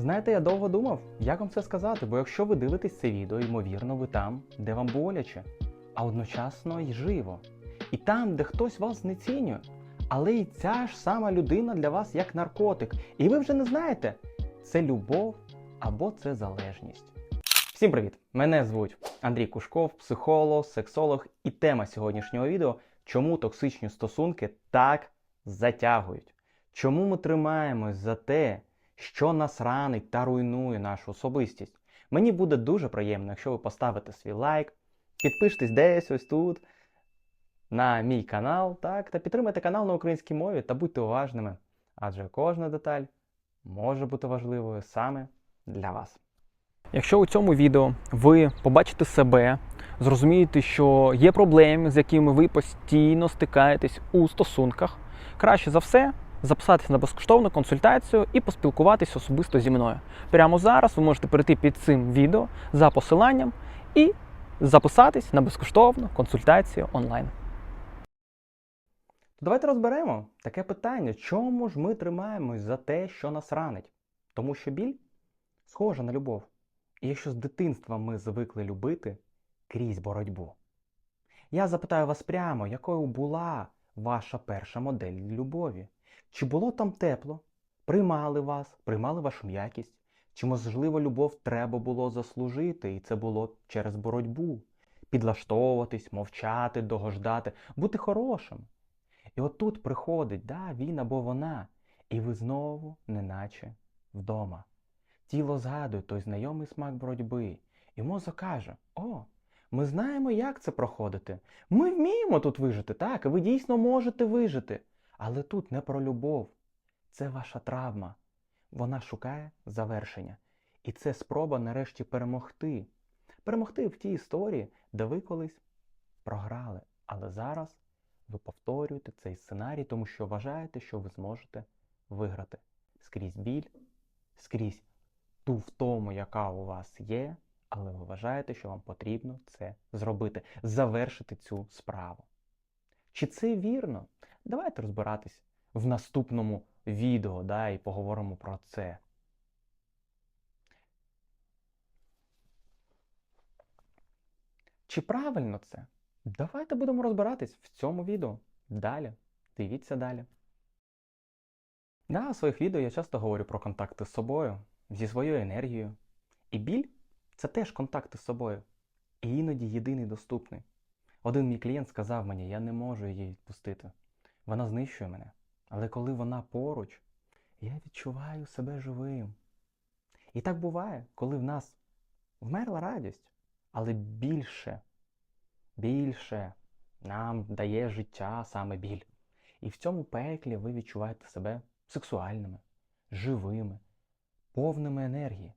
Знаєте, я довго думав, як вам це сказати, бо якщо ви дивитесь це відео, ймовірно, ви там, де вам боляче, а одночасно й живо. І там, де хтось вас не цінює. Але і ця ж сама людина для вас як наркотик. І ви вже не знаєте, це любов або це залежність. Всім привіт! Мене звуть Андрій Кушков, психолог, сексолог, і тема сьогоднішнього відео чому токсичні стосунки так затягують. Чому ми тримаємось за те, що нас ранить та руйнує нашу особистість. Мені буде дуже приємно, якщо ви поставите свій лайк, підпишитесь десь ось тут на мій канал, так, та підтримайте канал на українській мові та будьте уважними, адже кожна деталь може бути важливою саме для вас. Якщо у цьому відео ви побачите себе, зрозумієте, що є проблеми, з якими ви постійно стикаєтесь у стосунках, краще за все записатися на безкоштовну консультацію і поспілкуватися особисто зі мною. Прямо зараз ви можете перейти під цим відео за посиланням і записатись на безкоштовну консультацію онлайн. Давайте розберемо таке питання, чому ж ми тримаємось за те, що нас ранить? Тому що біль схожа на любов. І якщо з дитинства ми звикли любити крізь боротьбу. Я запитаю вас прямо, якою була ваша перша модель любові? Чи було там тепло? Приймали вас, приймали вашу м'якість? Чи, можливо, любов треба було заслужити, і це було через боротьбу? Підлаштовуватись, мовчати, догождати, бути хорошим. І от тут приходить да, він або вона, і ви знову, неначе вдома. Тіло згадує той знайомий смак боротьби, і мозок каже: О, ми знаємо, як це проходити. Ми вміємо тут вижити, так, і ви дійсно можете вижити. Але тут не про любов. Це ваша травма. Вона шукає завершення. І це спроба нарешті перемогти. Перемогти в тій історії, де ви колись програли. Але зараз ви повторюєте цей сценарій, тому що вважаєте, що ви зможете виграти скрізь біль, скрізь ту втому, яка у вас є, але ви вважаєте, що вам потрібно це зробити, завершити цю справу. Чи це вірно? Давайте розбиратись в наступному відео да, і поговоримо про це. Чи правильно це? Давайте будемо розбиратись в цьому відео. Далі. Дивіться далі. Да, у своїх відео я часто говорю про контакти з собою, зі своєю енергією. І біль це теж контакти з собою. І іноді єдиний доступний. Один мій клієнт сказав мені, я не можу її відпустити. Вона знищує мене. Але коли вона поруч, я відчуваю себе живим. І так буває, коли в нас вмерла радість, але більше, більше нам дає життя саме біль. І в цьому пеклі ви відчуваєте себе сексуальними, живими, повними енергії.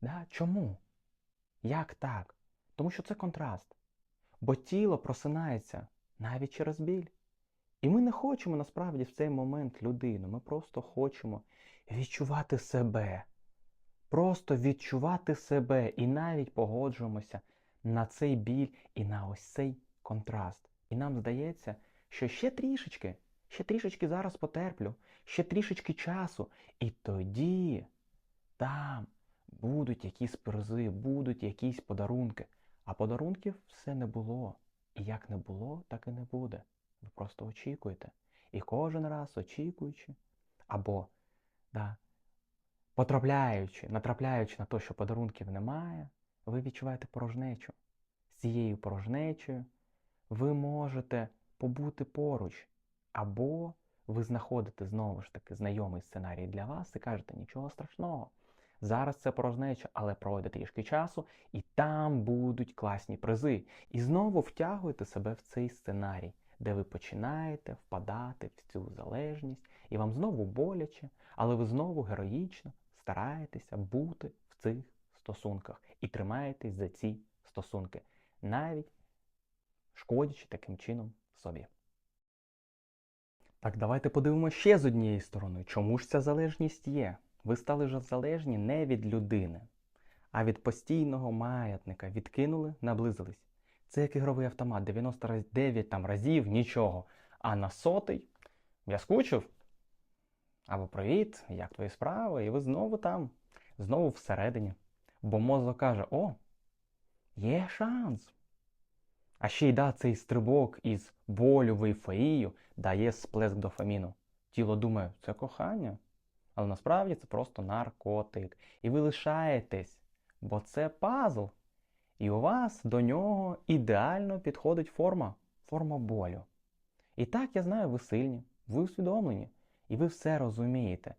Да? Чому? Як так? Тому що це контраст. Бо тіло просинається навіть через біль. І ми не хочемо насправді в цей момент людину. Ми просто хочемо відчувати себе. Просто відчувати себе і навіть погоджуємося на цей біль і на ось цей контраст. І нам здається, що ще трішечки, ще трішечки зараз потерплю, ще трішечки часу. І тоді там будуть якісь призи, будуть якісь подарунки. А подарунків все не було. І як не було, так і не буде. Ви просто очікуєте. І кожен раз очікуючи, або да, потрапляючи, натрапляючи на те, що подарунків немає, ви відчуваєте порожнечу. З цією порожнечею ви можете побути поруч, або ви знаходите знову ж таки знайомий сценарій для вас і кажете, нічого страшного. Зараз це порожнеча, але пройде трішки часу, і там будуть класні призи. І знову втягуєте себе в цей сценарій, де ви починаєте впадати в цю залежність, і вам знову боляче, але ви знову героїчно стараєтеся бути в цих стосунках і тримаєтесь за ці стосунки, навіть шкодячи таким чином собі. Так, давайте подивимося ще з однієї сторони, чому ж ця залежність є. Ви стали вже залежні не від людини, а від постійного маятника. Відкинули, наблизились. Це як ігровий автомат, 99 там разів нічого. А на сотий я скучив. Або привіт, як твої справи? І ви знову там. знову всередині. Бо мозок каже: О, є шанс. А ще й да, цей стрибок із болю в ейфорію дає сплеск дофаміну. Тіло думає, це кохання. Але насправді це просто наркотик. І ви лишаєтесь, бо це пазл. І у вас до нього ідеально підходить форма, форма болю. І так, я знаю, ви сильні, ви усвідомлені, і ви все розумієте.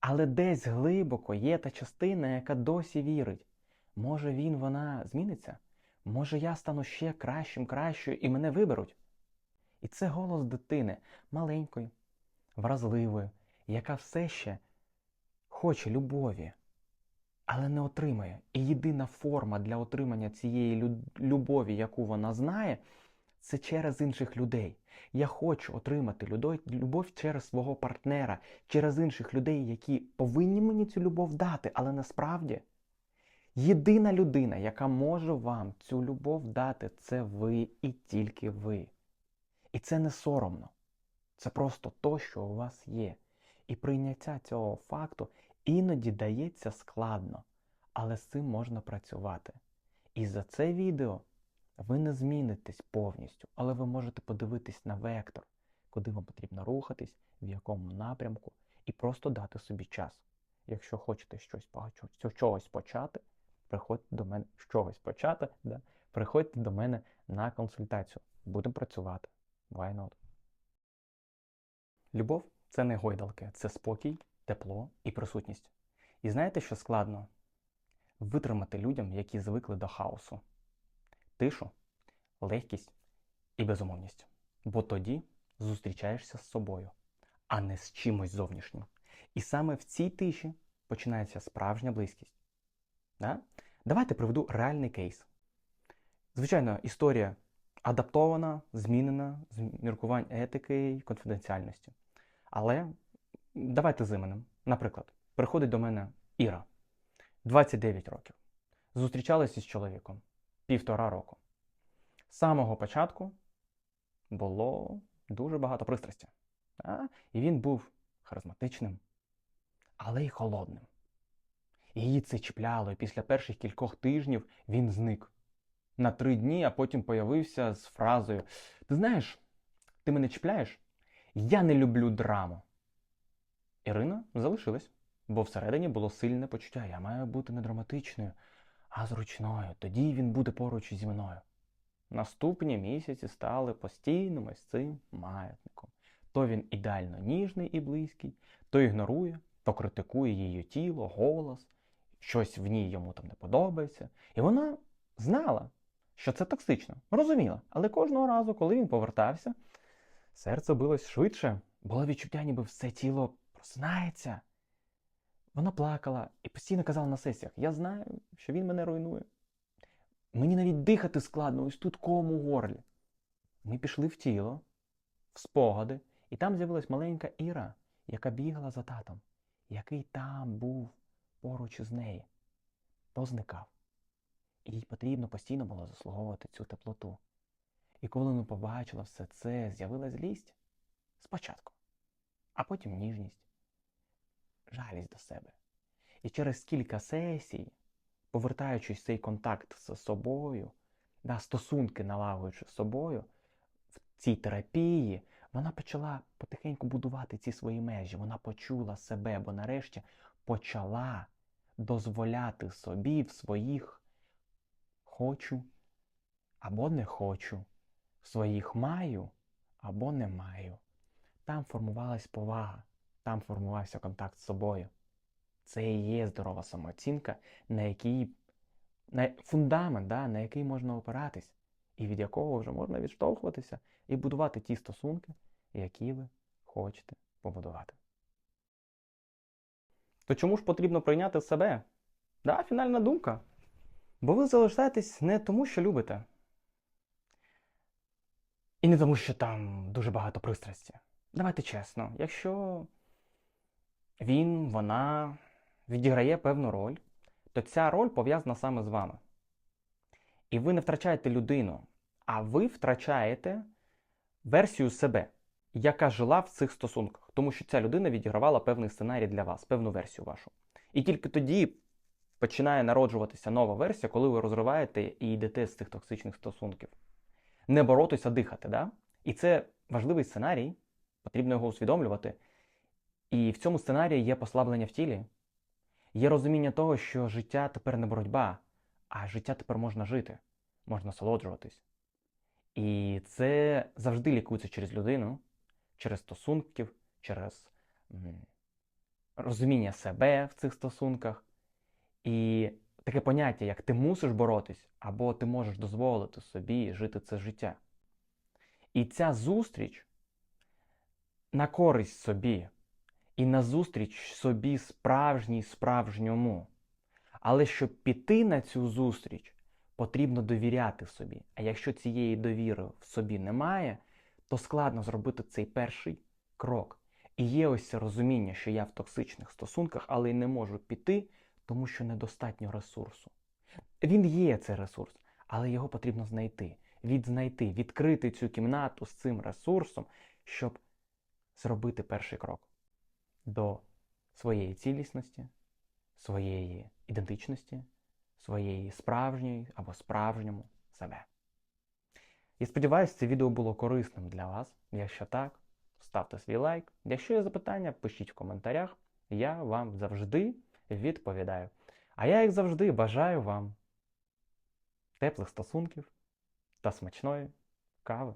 Але десь глибоко є та частина, яка досі вірить. Може він, вона зміниться? Може я стану ще кращим, кращою і мене виберуть? І це голос дитини маленької, вразливої, яка все ще хоче любові, але не отримає. І єдина форма для отримання цієї любові, яку вона знає, це через інших людей. Я хочу отримати любов через свого партнера, через інших людей, які повинні мені цю любов дати, але насправді єдина людина, яка може вам цю любов дати, це ви і тільки ви. І це не соромно. Це просто то, що у вас є. І прийняття цього факту іноді дається складно, але з цим можна працювати. І за це відео ви не змінитесь повністю, але ви можете подивитись на вектор, куди вам потрібно рухатись, в якому напрямку, і просто дати собі час. Якщо хочете щось чогось почати, приходьте до мене чогось почати, да? приходьте до мене на консультацію. Будемо працювати. Why not? Любов це не гойдалки, це спокій, тепло і присутність. І знаєте, що складно? Витримати людям, які звикли до хаосу, тишу, легкість і безумовність. Бо тоді зустрічаєшся з собою, а не з чимось зовнішнім. І саме в цій тиші починається справжня близькість. Да? Давайте приведу реальний кейс. Звичайно, історія адаптована, змінена з міркувань етики і конфіденціальності. Але давайте з іменем. Наприклад, приходить до мене Іра, 29 років. Зустрічалися з чоловіком півтора року. З самого початку було дуже багато пристрасті. Да? І він був харизматичним, але й холодним. Її це чіпляло, і після перших кількох тижнів він зник на три дні, а потім появився з фразою: Ти знаєш, ти мене чіпляєш? Я не люблю драму. Ірина залишилась, бо всередині було сильне почуття. Я маю бути не драматичною, а зручною. Тоді він буде поруч зі мною. Наступні місяці стали постійним ось цим маятником. То він ідеально ніжний і близький, то ігнорує, то критикує її тіло, голос, щось в ній йому там не подобається. І вона знала, що це токсично, розуміла. Але кожного разу, коли він повертався, серце билось швидше, було відчуття, ніби все тіло просинається. Вона плакала і постійно казала на сесіях: Я знаю, що він мене руйнує. Мені навіть дихати складно, ось тут ком у горлі. Ми пішли в тіло, в спогади, і там з'явилась маленька Іра, яка бігала за татом, який там був поруч із нею, позникав. І їй потрібно постійно було заслуговувати цю теплоту. І коли вона побачила все це, з'явилась злість спочатку, а потім ніжність, жалість до себе. І через кілька сесій, повертаючись в цей контакт з собою, да, стосунки налагоджуючи з собою, в цій терапії, вона почала потихеньку будувати ці свої межі. Вона почула себе, бо нарешті почала дозволяти собі в своїх хочу або не хочу, в своїх маю або не маю. Там формувалась повага, там формувався контакт з собою. Це і є здорова самооцінка, на який на фундамент, да, на який можна опиратись, і від якого вже можна відштовхуватися і будувати ті стосунки, які ви хочете побудувати. То чому ж потрібно прийняти себе? Да, фінальна думка. Бо ви залишаєтесь не тому, що любите. І не тому, що там дуже багато пристрасті. Давайте чесно, якщо він, вона відіграє певну роль, то ця роль пов'язана саме з вами. І ви не втрачаєте людину, а ви втрачаєте версію себе, яка жила в цих стосунках. Тому що ця людина відігравала певний сценарій для вас, певну версію вашу. І тільки тоді починає народжуватися нова версія, коли ви розриваєте і йдете з цих токсичних стосунків. Не боротися, дихати. Да? І це важливий сценарій, потрібно його усвідомлювати. І в цьому сценарії є послаблення в тілі, є розуміння того, що життя тепер не боротьба, а життя тепер можна жити, можна насолоджуватись. І це завжди лікується через людину, через стосунків, через розуміння себе в цих стосунках. І таке поняття, як ти мусиш боротись, або ти можеш дозволити собі жити це життя. І ця зустріч на користь собі, і на зустріч собі справжній справжньому. Але щоб піти на цю зустріч, потрібно довіряти собі. А якщо цієї довіри в собі немає, то складно зробити цей перший крок. І є ось це розуміння, що я в токсичних стосунках, але й не можу піти, тому що недостатньо ресурсу. Він є цей ресурс, але його потрібно знайти, відзнайти, відкрити цю кімнату з цим ресурсом, щоб зробити перший крок до своєї цілісності, своєї ідентичності, своєї справжньої або справжньому себе. Я сподіваюся, це відео було корисним для вас. Якщо так, ставте свій лайк. Якщо є запитання, пишіть в коментарях. Я вам завжди відповідаю. А я, як завжди, бажаю вам теплих стосунків та смачної кави.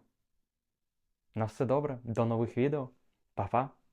На все добре, до нових відео. Па-па!